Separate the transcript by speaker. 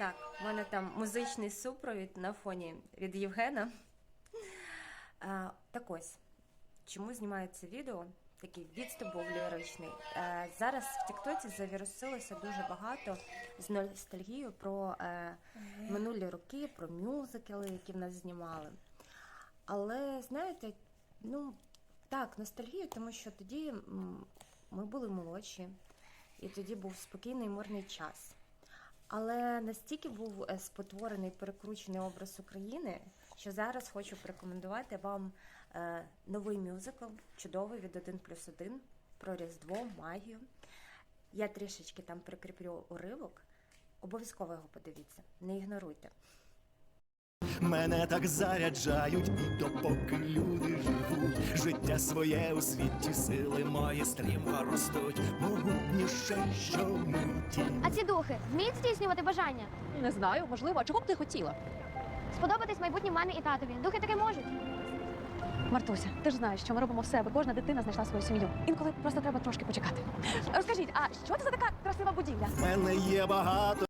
Speaker 1: Так, в мене там музичний супровід на фоні від Євгена. А, так ось, чому знімається відео? Такий відступ був ліричний. Е, зараз в Тіктоці завірусилося дуже багато з ностальгією про е, минулі роки, про мюзикли, які в нас знімали. Але знаєте, ну так, ностальгію, тому що тоді ми були молодші, і тоді був спокійний мирний час. Але настільки був е, спотворений, перекручений образ України, що зараз хочу порекомендувати вам е, новий мюзикл, чудовий від 1 плюс 1 про Різдво, магію. Я трішечки там прикріплю уривок. Обов'язково його подивіться, не ігноруйте.
Speaker 2: Мене так заряджають, і допоки люди живуть, життя своє у світі сили мої стрімко ростуть, могутніше щомиті.
Speaker 3: А ці духи вміють здійснювати бажання?
Speaker 4: Не знаю, можливо, а чого б ти хотіла?
Speaker 3: Сподобатись майбутнім мамі і татові. Духи таки можуть.
Speaker 4: Мартуся, ти ж знаєш, що ми робимо все, аби кожна дитина знайшла свою сім'ю. Інколи просто треба трошки почекати. Розкажіть, а що це за така красива будівля?
Speaker 2: В мене є багато